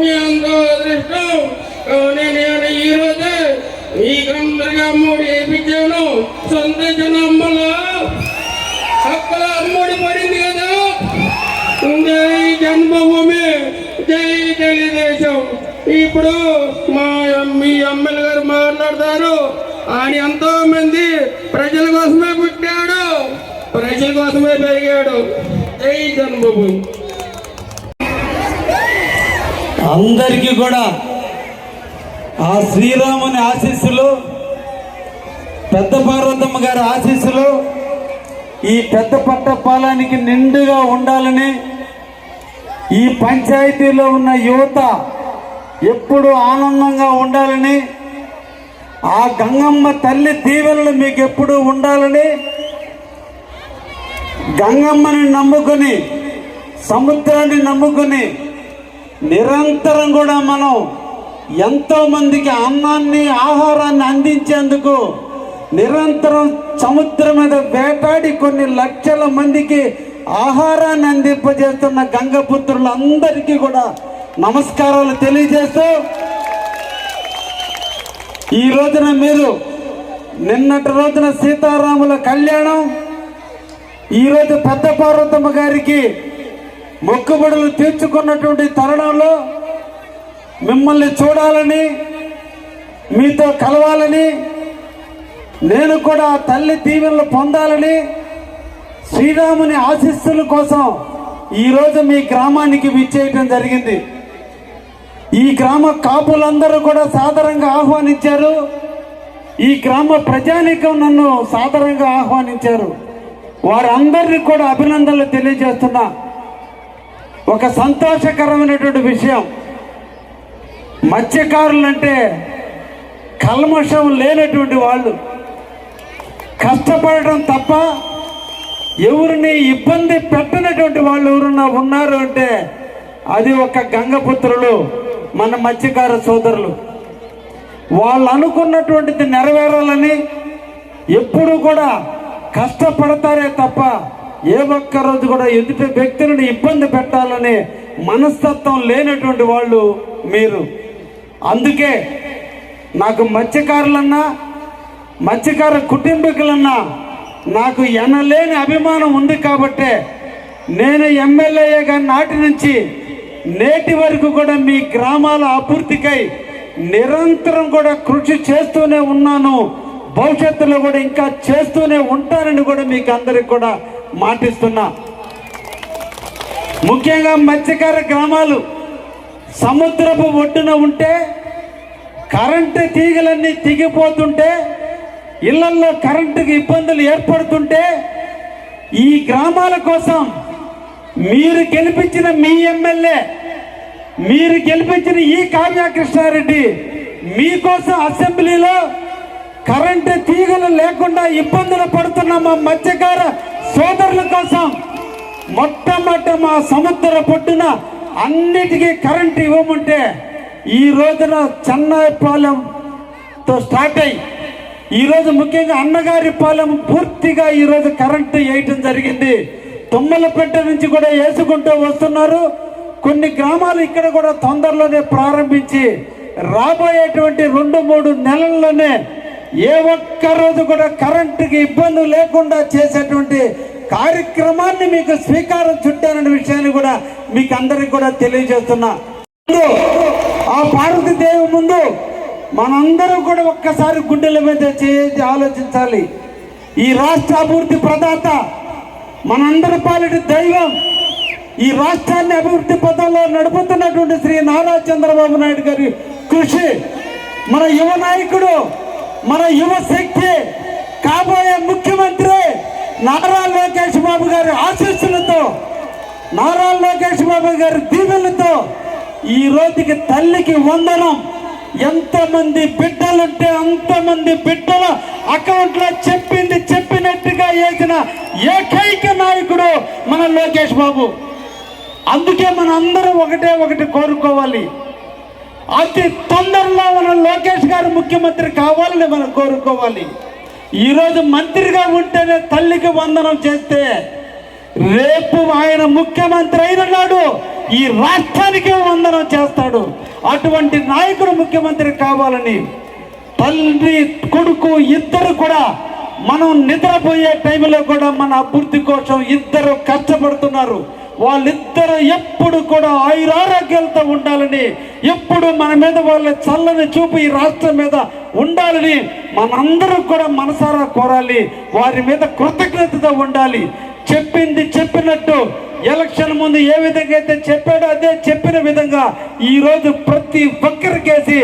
మళ్ళీ మీ అందరూ అదృష్టం. కానీ నేను ఈ రోజు మీకందరిగా అమ్మఒడి వేయించాను సంతోషం అమ్మలా అక్కడ అమ్మఒడి పడింది కదా. జై జన్మభూమి. జై తెలుగుదేశం ఇప్పుడు మా మీ ఎమ్మెల్యే గారు మాట్లాడతారు. ఆయన ఎంతో మంది ప్రజల కోసమే పుట్టాడు. ప్రజల కోసమే పెరిగాడు. జై జన్మభూమి. అందరికీ కూడా ఆ శ్రీరాముని ఆశీస్సులు పెద్ద పార్వతమ్మ గారి ఆశీస్సులు ఈ పెద్ద పట్టపాలానికి నిండుగా ఉండాలని ఈ పంచాయతీలో ఉన్న యువత ఎప్పుడు ఆనందంగా ఉండాలని ఆ గంగమ్మ తల్లి దీవెనలు మీకు ఎప్పుడు ఉండాలని గంగమ్మని నమ్ముకొని సముద్రాన్ని నమ్ముకొని నిరంతరం కూడా మనం ఎంతో మందికి అన్నాన్ని ఆహారాన్ని అందించేందుకు నిరంతరం సముద్రం మీద వేటాడి కొన్ని లక్షల మందికి ఆహారాన్ని అందింపజేస్తున్న గంగపుత్రులందరికీ కూడా నమస్కారాలు తెలియజేస్తూ ఈ రోజున మీరు నిన్నటి రోజున సీతారాముల కళ్యాణం ఈరోజు పెద్ద పార్వతమ్మ గారికి మొక్కుబడులు తీర్చుకున్నటువంటి తరుణంలో మిమ్మల్ని చూడాలని మీతో కలవాలని నేను కూడా తల్లి దీవెనలు పొందాలని శ్రీరాముని ఆశీస్సుల కోసం ఈరోజు మీ గ్రామానికి విచ్చేయటం జరిగింది. ఈ గ్రామ కాపులందరూ కూడా సాధారణంగా ఆహ్వానించారు. ఈ గ్రామ ప్రజానీకం నన్ను సాధారణంగా ఆహ్వానించారు. వారందరినీ కూడా అభినందనలు తెలియజేస్తున్నా. ఒక సంతోషకరమైనటువంటి విషయం. మత్స్యకారులంటే కల్మషం లేనటువంటి వాళ్ళు. కష్టపడటం తప్ప ఎవరిని ఇబ్బంది పెట్టనటువంటి వాళ్ళు ఎవరన్నా ఉన్నారు అంటే అది ఒక గంగపుత్రులు మన మత్స్యకార సోదరులు. వాళ్ళు అనుకున్నటువంటిది నెరవేరాలని ఎప్పుడు కూడా కష్టపడతారే తప్ప ఏ ఒక్క రోజు కూడా ఎదుటి వ్యక్తులను ఇబ్బంది పెట్టాలనే మనస్తత్వం లేనటువంటి వాళ్ళు మీరు. అందుకే నాకు మత్స్యకారులన్నా మత్స్యకార కుటుంబీకులన్నా నాకు ఎనలేని అభిమానం ఉంది కాబట్టే నేను ఎమ్మెల్యేగా నాటి నుంచి నేటి వరకు కూడా మీ గ్రామాల అభివృద్ధికై నిరంతరం కూడా కృషి చేస్తూనే ఉన్నాను. భవిష్యత్తులో కూడా ఇంకా చేస్తూనే ఉంటానని కూడా మీకు అందరికి కూడా మాటిస్తున్నా ముఖ్యంగా మత్స్యకార గ్రామాలు సముద్రపు ఒడ్డున ఉంటే కరెంటు తీగలన్నీ తెగిపోతుంటే ఇళ్ళల్లో కరెంటుకి ఇబ్బందులు ఏర్పడుతుంటే ఈ గ్రామాల కోసం మీరు గెలిపించిన మీ ఎమ్మెల్యే మీరు గెలిపించిన ఈ కావ్య కృష్ణారెడ్డి మీకోసం అసెంబ్లీలో కరెంటు తీగలు లేకుండా ఇబ్బందులు పడుతున్న మా మత్స్యకార సోదరుల కోసం మొట్టమొదట మా సముద్ర పొట్టున అన్నిటికీ కరెంటు ఇవ్వమంటే ఈ రోజున చెన్నైపాలెంతో స్టార్ట్ అయ్యి ఈరోజు ముఖ్యంగా అన్నగారి పాలెం పూర్తిగా ఈరోజు కరెంటు వేయటం జరిగింది. తుమ్మలపేట నుంచి కూడా వేసుకుంటూ వస్తున్నారు. కొన్ని గ్రామాలు ఇక్కడ కూడా తొందరలోనే ప్రారంభించి రాబోయేటువంటి రెండు మూడు నెలల్లోనే ఏ ఒక్క రోజు కూడా కరెంటుకి ఇబ్బంది లేకుండా చేసేటువంటి కార్యక్రమాన్ని మీకు స్వీకారం చుట్టారనే విషయాన్ని కూడా మీకు అందరికి కూడా తెలియజేస్తున్నా. ముందు, ఆ పార్వతీదేవి ముందు మనందరం కూడా ఒక్కసారి గుండెల మీద చేసి ఆలోచించాలి. ఈ రాష్ట్ర అభివృద్ధి ప్రదాత మనందరి పాలిటి దైవం ఈ రాష్ట్రాన్ని అభివృద్ధి పథంలో నడుపుతున్నటువంటి శ్రీ నారా చంద్రబాబు నాయుడు గారి కృషి మన యువ నాయకుడు మన యువ శక్తి కాబోయే ముఖ్యమంత్రి నారా లోకేష్ బాబు గారి ఆశీస్సులతో నారా లోకేష్ బాబు గారి దీవెలతో ఈ రోజుకి తల్లికి వందనం. ఎంతమంది బిడ్డలుంటే అంతమంది బిడ్డల అకౌంట్లో చెప్పింది చెప్పినట్టుగా వేసిన ఏకైక నాయకుడు మన లోకేష్ బాబు. అందుకే మన అందరం ఒకటే ఒకటి కోరుకోవాలి. అతి తొందరలో ఉన్న లోకేష్ గారు ముఖ్యమంత్రి కావాలని మనం కోరుకోవాలి. ఈరోజు మంత్రిగా ఉంటేనే తల్లికి వందనం చేస్తే రేపు ఆయన ముఖ్యమంత్రి అయిన నాడు ఈ రాష్ట్రానికి వందనం చేస్తాడు. అటువంటి నాయకుడు ముఖ్యమంత్రి కావాలని తల్లి కొడుకు ఇద్దరు కూడా మనం నిద్రపోయే టైంలో కూడా మన అభివృద్ధి కోసం ఇద్దరు కష్టపడుతున్నారు. వాళ్ళిద్దరు ఎప్పుడు కూడా ఆయురారోగ్యాలతో ఉండాలని ఎప్పుడు మన మీద వాళ్ళ చల్లని చూపు ఈ రాష్ట్రం మీద ఉండాలని మనందరూ కూడా మనసారా కోరాలి వారి మీద కృతజ్ఞతతో ఉండాలి. చెప్పింది చెప్పినట్టు ఎలక్షన్ ముందు ఏ విధంగా అయితే చెప్పాడో అదే చెప్పిన విధంగా ఈరోజు ప్రతి ఒక్కరికేసి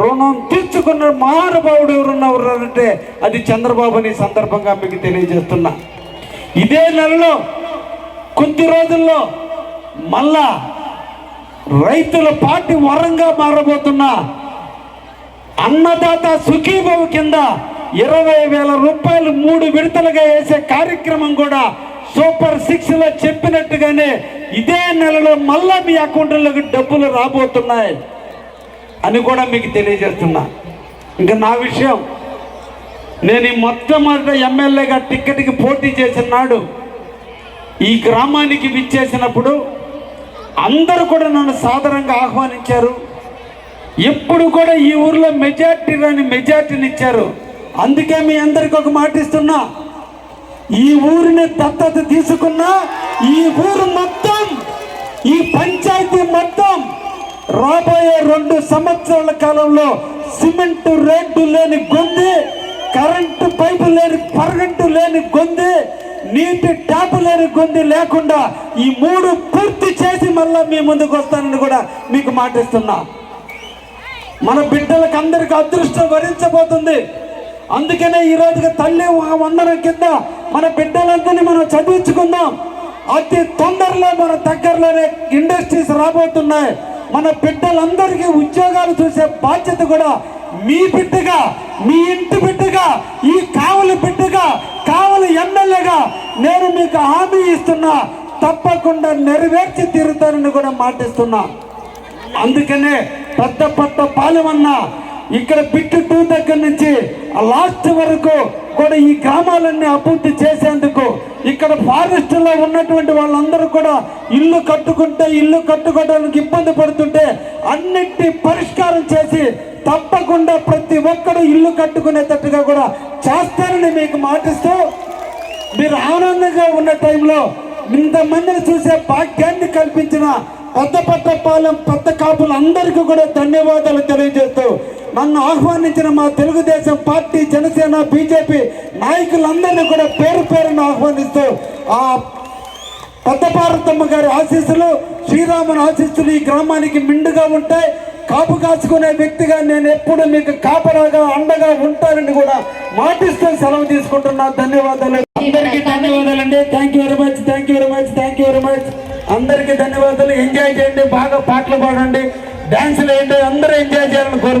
రుణం తీర్చుకున్న మహానుభావుడు ఎవరున్నారంటే అది చంద్రబాబు అని సందర్భంగా మీకు తెలియజేస్తున్నా. ఇదే నెలలో కొద్ది రోజుల్లో మళ్ళా రైతుల పార్టీ వరంగా మారబోతున్నా అన్నదాత సుఖీభవ కింద ఇరవై వేల రూపాయలు మూడు విడతలుగా వేసే కార్యక్రమం కూడా సూపర్ సిక్స్లో చెప్పినట్టుగానే ఇదే నెలలో మళ్ళా మీ అకౌంట్లోకి డబ్బులు రాబోతున్నాయి అని కూడా మీకు తెలియజేస్తున్నా. ఇంకా నా విషయం నేను ఈ మొట్టమొదట ఎమ్మెల్యేగా టిక్కెట్కి పోటీ చేసిన నాడు ఈ గ్రామానికి విచ్చేసినప్పుడు అందరూ కూడా నన్ను సాదరంగా ఆహ్వానించారు. ఎప్పుడు కూడా ఈ ఊర్లో మెజార్టీ రాని మెజార్టీని ఇచ్చారు అందుకే మీ అందరికి ఒక మాట ఇస్తున్నా. ఈ ఊరిని దత్తత తీసుకున్నా ఈ ఊరు మొత్తం ఈ పంచాయతీ మొత్తం రాబోయే రెండు సంవత్సరాల కాలంలో సిమెంట్ రేటు లేని గొంది కరెంటు పైపు లేని కరెంటు లేని గొంది నీటి ట్యాప్ లేని గొంది లేకుండా ఈ మూడు పూర్తి చేసి మళ్ళీ మీ ముందుకు వస్తానని కూడా మీకు మాటిస్తున్నా. మన బిడ్డలకు అందరికి అదృష్టం వరించబోతుంది. అందుకనే ఈ తల్లి వందనం కింద మన బిడ్డలందరినీ మనం చదివించుకుందాం. అతి తొందరలో మన దగ్గరలోనే ఇండస్ట్రీస్ రాబోతున్నాయి. మన బిడ్డలందరికీ ఉద్యోగాలు చూసే బాధ్యత కూడా మీ బిడ్డగా మీ ఇంటి బిడ్డగా ఈ కావలి బిడ్డగా కావలి ఎమ్మెల్యేగా నేను మీకు హామీ ఇస్తున్నా. తప్పకుండా నెరవేర్చి తీరుతానని కూడా మాటిస్తున్నా. అందుకనే పెద్ద పెద్ద పాలెమన్న ఇక్కడ బిట్టు టూ దగ్గర నుంచి లాస్ట్ వరకు కూడా ఈ గ్రామాలన్నీ అభివృద్ధి చేసేందుకు ఇక్కడ ఫారెస్ట్లో ఉన్నటువంటి వాళ్ళందరూ కూడా ఇల్లు కట్టుకుంటే ఇల్లు కట్టుకోవడానికి ఇబ్బంది పడుతుంటే అన్నిటి పరిష్కారం చేసి తప్పకుండా ప్రతి ఒక్కరు ఇల్లు కట్టుకునేటట్టుగా కూడా చేస్తారని మీకు మాటిస్తూ మీరు ఆనందంగా ఉన్న టైంలో ఇంతమందిని చూసే భాగ్యాన్ని కల్పించిన పెద్ద పట్టపాలెం పెద్ద కాపులు అందరికీ కూడా ధన్యవాదాలు తెలియజేస్తూ నన్ను ఆహ్వానించిన మా తెలుగుదేశం పార్టీ జనసేన బీజేపీ నాయకులందరినీ కూడా పేరు పేరును ఆహ్వానిస్తూ ఆ పెద్ద భారతమ్మ గారి ఆశీస్సులు శ్రీరాముని ఆశీస్సులు ఈ గ్రామానికి మిండుగా ఉంటాయి. కాపు కాచుకునే వ్యక్తిగా నేను ఎప్పుడు మీకు కాపరాగా అండగా ఉంటానని కూడా మాటిస్తూ సెలవు తీసుకుంటున్నా. ధన్యవాదాలు. అందరికీ ధన్యవాదాలండి. Thank you very much thank you very much thank you very much అందరికీ ధన్యవాదాలు. ఎంజాయ్ చేయండి. బాగా పాటలు పాడండి. డాన్సులు వేయండి. అందరూ ఎంజాయ్ చేయాలని కోరు